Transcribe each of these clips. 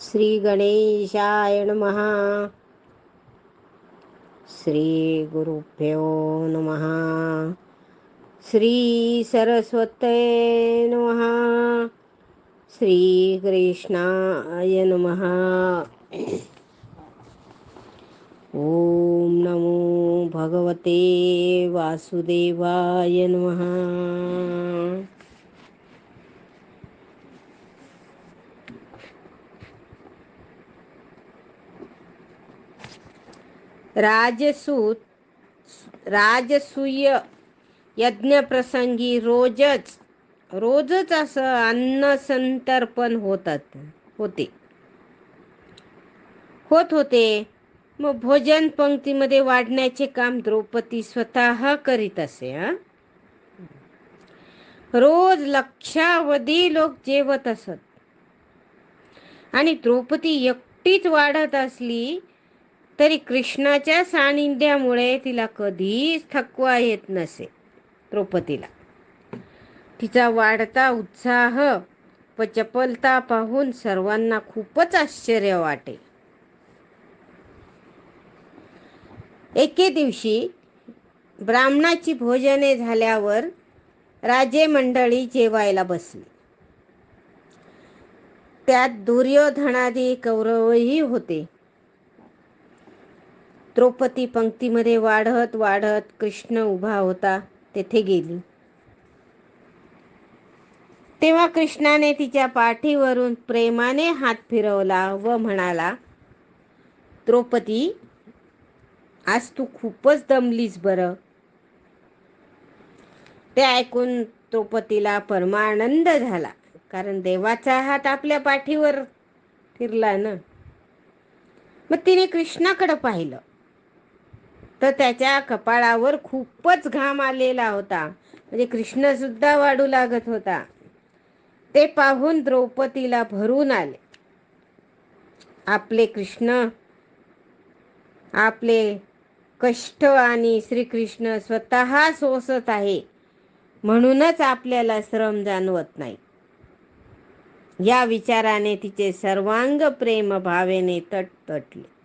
श्री गणेशाय नमः। श्री गुरुभ्यो नमः। श्री सरस्वते नमः। श्री कृष्णाय नमः। ॐ नमो भगवते वासुदेवाय नमः। राजसूत राजसूय यज्ञप्रसंगी रोजच रोजच असं अन्न संतर्पण होतात होते. होत होते. मग भोजन पंक्तीमध्ये वाढण्याचे काम द्रौपदी स्वतः करीत असे हा? रोज लक्षावधी लोक जेवत असत. आणि द्रौपदी एकटीच वाढत असली तरी कृष्णाच्या सानिध्यामुळे तिला कधीच थकवा येत नसे द्रौपदीला. तिचा वाढता उत्साह व चपलता पाहून सर्वांना खूपच आश्चर्य वाटे. एके दिवशी ब्राह्मणाची भोजने झाल्यावर राजे मंडळी जेवायला बसली. त्यात दुर्योधनादी कौरवही होते. द्रौपदी पंक्तीमध्ये वाढत वाढत कृष्ण उभा होता तेथे गेली. तेव्हा कृष्णाने तिच्या पाठीवरून प्रेमाने हात फिरवला व म्हणाला द्रौपदी आज तू खूपच दमलीस बरं. ते ऐकून द्रौपदीला परमानंद झाला कारण देवाचा हात आपल्या पाठीवर फिरला ना. मग तिने कृष्णाकडे पाहिलं. तर त्याच्या कपाळावर खूपच घाम आलेला होता. म्हणजे कृष्ण सुद्धा वाढू लागत होता. ते पाहून द्रौपदीला भरून आले. आपले कृष्ण आपले कष्ट आणि श्रीकृष्ण स्वतः सोसत आहे. म्हणूनच आपल्याला श्रम जाणवत नाही. या विचाराने तिचे सर्वांग प्रेम भावेने तटतटले.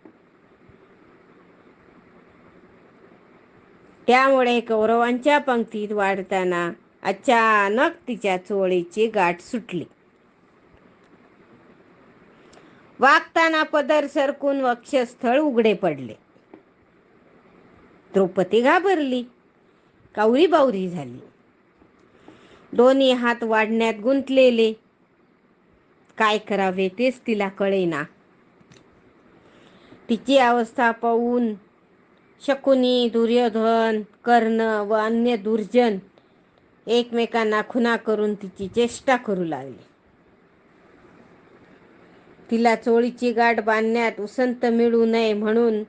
त्यामुळे कौरवांच्या पंक्तीत वाढताना अचानक तिच्या चोळीची गाठ सुटली. वागताना पदर सरकून वक्षस्थळ उघडे पडले. द्रौपदी घाबरली. कावरी बावरी झाली. दोन्ही हात वाढण्यात गुंतलेले. काय करावे तेच तिला कळेना. तिची अवस्था पाहून शकुनी दुर्योधन कर्ण व अन्य दुर्जन एकमेकांना खुना करून तिची चेष्टा करू लागले. तिला चोळीची गाठ बांधण्यात उसंत मिळू नये म्हणून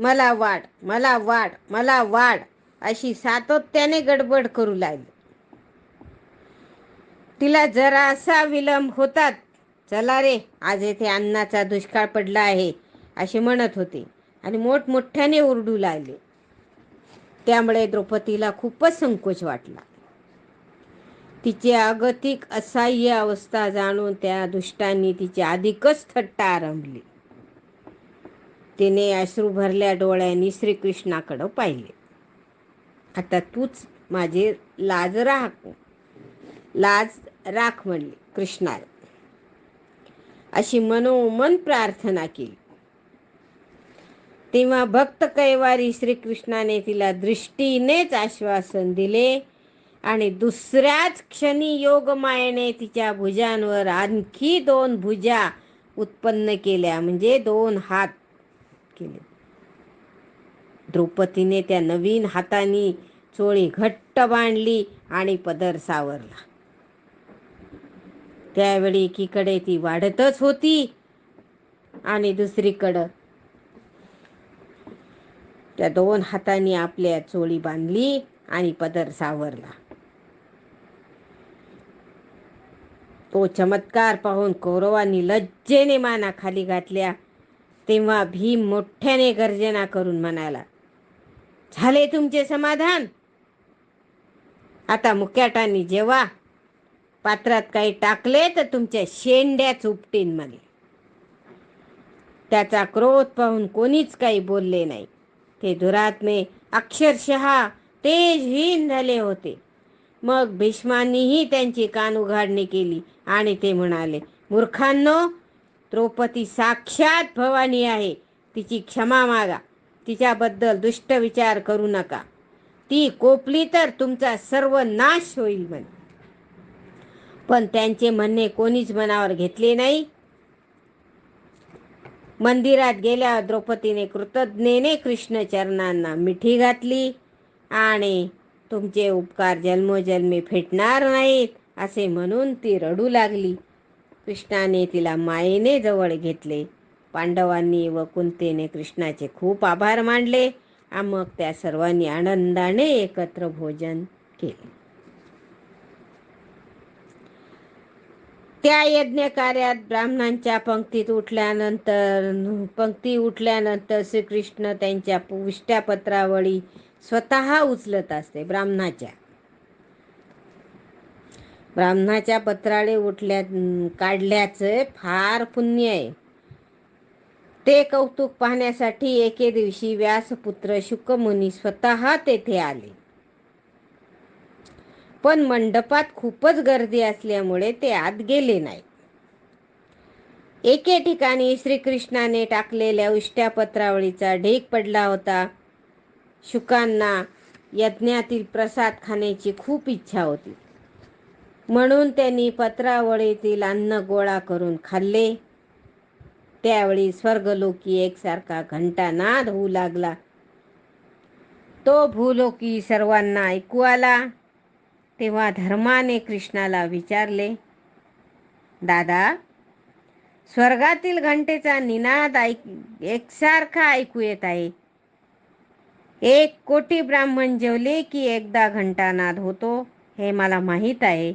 मला वाढ मला वाढ मला वाढ अशी सातत्याने गडबड करू लागली. तिला जरा असा विलंब होतात चला रे आज येथे अन्नाचा दुष्काळ पडला आहे असे म्हणत होते. आणि मोठमोठ्याने ओरडू लागले. त्यामुळे द्रौपदीला खूपच संकोच वाटला. तिची अगतिक असह्य अवस्था जाणून त्या दुष्टांनी तिची अधिकच थट्टा आरंभली. तिने अश्रू भरल्या डोळ्यांनी श्रीकृष्णाकडं पाहिले. आता तूच माझे लाज राख लाज राख म्हणली कृष्णाला. अशी मनोमन प्रार्थना केली. तेव्हा भक्त कैवारी श्रीकृष्णाने तिला दृष्टीनेच आश्वासन दिले आणि दुसऱ्याच क्षणी योगमायेने तिच्या भुजांवर आणखी दोन भुजा उत्पन्न केल्या म्हणजे दोन हात केले. द्रौपदीने त्या नवीन हाताने चोळी घट्ट बांधली आणि पदर सावरला. त्यावेळी एकीकडे ती वाढतच होती आणि दुसरीकडं त्या दोन हातांनी आपल्या चोळी बांधली आणि पदर सावरला. तो चमत्कार पाहून कौरवांनी लज्जेने माना खाली घातल्या. तेव्हा भीम मोठ्याने गर्जना करून म्हणाला झाले तुमचे समाधान? आता मुक्याटांनी जेव्हा पात्रात काही टाकले तर तुमच्या शेंड्याच उपटीन मला. त्याचा क्रोध पाहून कोणीच काही बोलले नाही. ते दुरात्मे अक्षरशः तेजहीन झाले होते. मग भीष्मांनीही त्यांची कान उघाडणी केली आणि ते म्हणाले मूर्खांनो द्रौपदी साक्षात भवानी आहे. तिची क्षमा मागा. तिच्याबद्दल दुष्ट विचार करू नका. ती कोपली तर तुमचा सर्व नाश होईल म्हणे. पण त्यांचे म्हणणे कोणीच मनावर घेतले नाही. मंदिरात गेल्या द्रौपदीने कृतज्ञेने कृष्ण चरणांना मिठी घातली आणि तुमचे उपकार जन्मोजन्मी फेटणार नाहीत असे म्हणून ती रडू लागली. कृष्णाने तिला मायेने जवळ घेतले. पांडवांनी व कुंतेने कृष्णाचे खूप आभार मानले आणि मग त्या सर्वांनी आनंदाने एकत्र भोजन केले. त्या यज्ञ कार्यात ब्राह्मणांच्या पंक्तीत उठल्यानंतर पंक्ती उठल्यानंतर श्रीकृष्ण त्यांच्या विष्ट्यापत्रावळी स्वतः उचलत असते ब्राह्मणाच्या. ब्राह्मणाच्या पत्राळे उठल्या काढल्याचं फार पुण्य आहे. ते कौतुक पाहण्यासाठी एके दिवशी व्यासपुत्र शुकमुनी स्वतः तेथे आले. पण मंडपात खूपच गर्दी असल्यामुळे ते आत गेले नाही एके ठिकाणी श्रीकृष्णाने टाकलेल्या उष्ट्या पत्रावळीचा ढेक पडला होता. शुकांना यज्ञातील प्रसाद खाण्याची खूप इच्छा होती. म्हणून त्यांनी पत्रावळीतील अन्न गोळा करून खाल्ले. त्यावेळी स्वर्गलोकी एकसारखा घंटानाद होऊ लागला. तो भूलोकी सर्वांना ऐकू आला. तेव्हा धर्माने कृष्णाला विचारले दादा स्वर्गातील घंटेचा निनाद ऐक एकसारखा ऐकू येत आहे. एक कोटी ब्राह्मण जेवले की एकदा घंटानाद होतो हे मला माहीत आहे.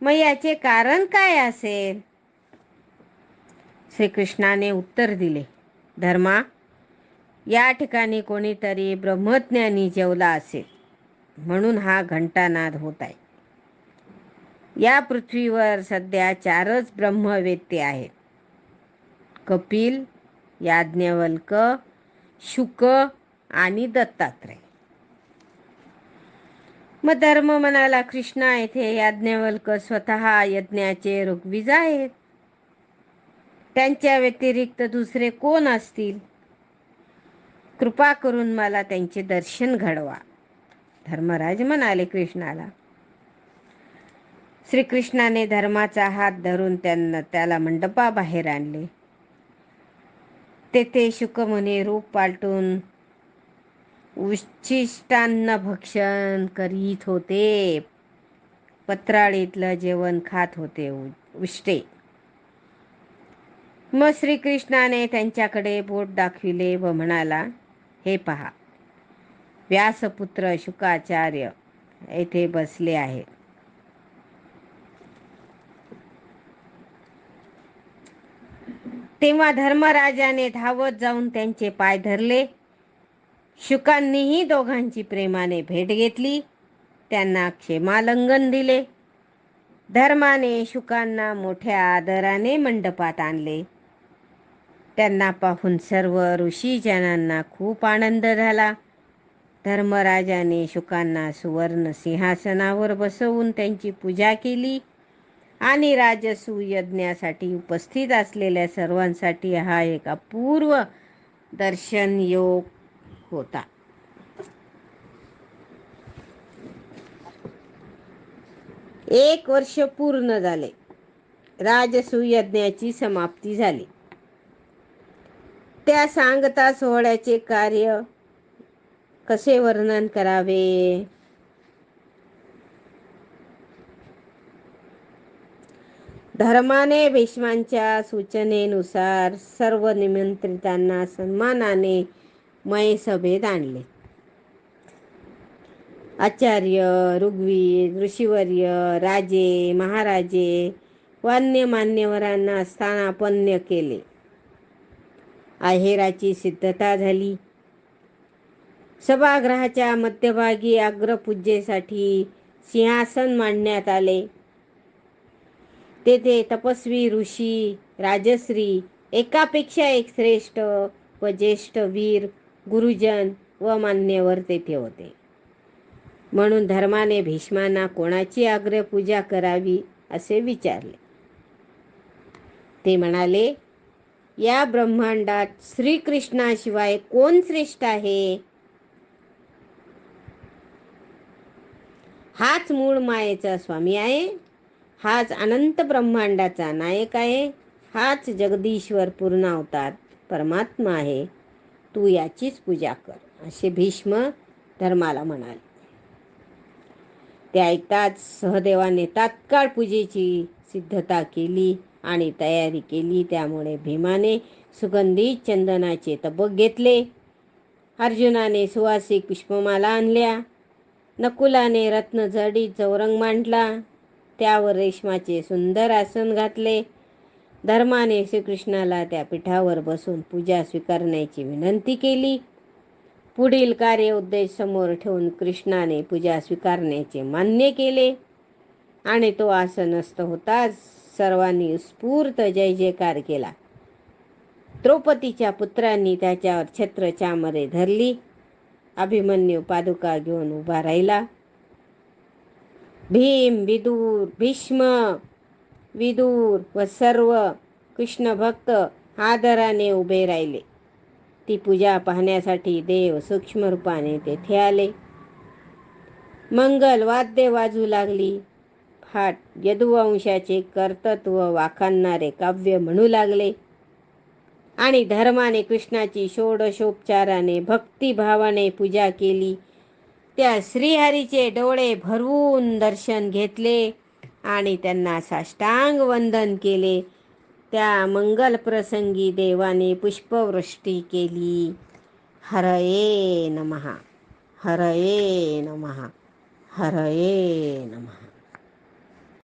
मग याचे कारण काय असेल? श्रीकृष्णाने उत्तर दिले धर्मा या ठिकाणी कोणीतरी ब्रह्मज्ञानी जेवला असेल. म्हणून हा घंटानाद होत आहे. या पृथ्वीवर सध्या चारच ब्रह्मवेत्ते आहेत. कपिल याज्ञवल्क शुक आणि दत्तात्रय. मग धर्म म्हणाला कृष्णा येथे याज्ञवल्क स्वतः यज्ञाचे ऋग्वीज आहेत. त्यांच्या व्यतिरिक्त दुसरे कोण असतील? कृपा करून मला त्यांचे दर्शन घडवा. धर्मराज म्हणाले कृष्णाला. श्रीकृष्णाने धर्माचा हात धरून त्यांना त्याला मंडपाबाहेर आणले. तेथे शुकमुनी रूप पालटून उच्छिष्टान्न भक्षण करीत होते. पत्राळीतलं जेवण खात होते उष्टे. मग श्रीकृष्णाने त्यांच्याकडे बोट दाखविले व म्हणाला हे पहा व्यासपुत्र शुकाचार्य येथे बसले आहेत तेव्हा धर्मराजाने धावत जाऊन त्यांचे पाय धरले. शुकांनीही दोघांची प्रेमाने भेट घेतली. त्यांना क्षेमालंगन दिले. धर्माने शुकांना मोठ्या आदराने मंडपात आणले. त्यांना पाहून सर्व ऋषीजनांना खूप आनंद झाला. धर्मराजाने शुकांना सुवर्ण सिंहासनावर बसवून त्यांची पूजा केली. आणि राजसूयज्ञासाठी उपस्थित असलेल्या सर्वांसाठी हा एक अपूर्व दर्शन योग होता. एक वर्ष पूर्ण झाले. राजसूयज्ञाची समाप्ती झाली. त्या सांगता सोहळ्याचे कार्य कसे वर्णन करावे? धर्माने भीष्मांच्या सूचनेनुसार सर्व निमंत्रितांना सन्मानाने मय सभेत आणले. आचार्य ऋग्वीर ऋषीवर्य राजे महाराजे वान्य मान्यवरांना स्थानापन्न केले. आहेराची सिद्धता झाली. सभागृहाच्या मध्यभागी अग्रपूजेसाठी सिंहासन मांडण्यात आले. तेथे तपस्वी ऋषी राजश्री एकापेक्षा एक श्रेष्ठ व ज्येष्ठ वीर गुरुजन व मान्यवर तेथे होते. म्हणून धर्माने भीष्मांना कोणाची अग्रपूजा करावी असे विचारले. ते म्हणाले या ब्रह्मांडात श्रीकृष्णाशिवाय कोण श्रेष्ठ आहे? हाच मूळ मायेचा स्वामी आहे. हाच अनंत ब्रह्मांडाचा नायक आहे. हाच जगदीश्वर पूर्ण अवतार परमात्मा आहे. तू याचीच पूजा कर असे भीष्म धर्माला म्हणाले. ते ऐकताच सहदेवाने तात्काळ पूजेची सिद्धता केली आणि तयारी केली. त्यामुळे भीमाने सुगंधित चंदनाचे तबक घेतले. अर्जुनाने सुवासिक पुष्पमाला आणल्या. नकुलाने रत्न जडी चौरंग मांडला. त्यावर रेशमाचे सुंदर आसन घातले. धर्माने श्रीकृष्णाला त्या पीठावर बसून पूजा स्वीकारण्याची विनंती केली. पुढील कार्य उद्देश समोर ठेवून कृष्णाने पूजा स्वीकारण्याचे मान्य केले. आणि तो आसनस्थ होताच सर्वांनी उत्स्फूर्त जय जयकार केला. द्रौपदीच्या पुत्रांनी त्याच्यावर छत्र चामरे धरली. अभिमन्यू पादुका घेऊन उभा राहिला. भीम विदूर भीष्म विदूर व सर्व कृष्ण भक्त आदराने उभे राहिले. ती पूजा पाहण्यासाठी देव सूक्ष्म रूपाने तेथे आले. मंगल वाद्य वाजू लागली. फाट यदुवंशाचे कर्तृत्व वाखाणणारे काव्य म्हणू लागले. आणि धर्माने कृष्णाची षोडशोपचाराने भक्तिभावाने पूजा केली. त्या श्रीहरीचे डोळे भरवून दर्शन घेतले आणि त्यांना साष्टांग वंदन केले. त्या मंगल प्रसंगी देवाने पुष्पवृष्टी केली. हरये नमहा हरये नमहा हरये नमहा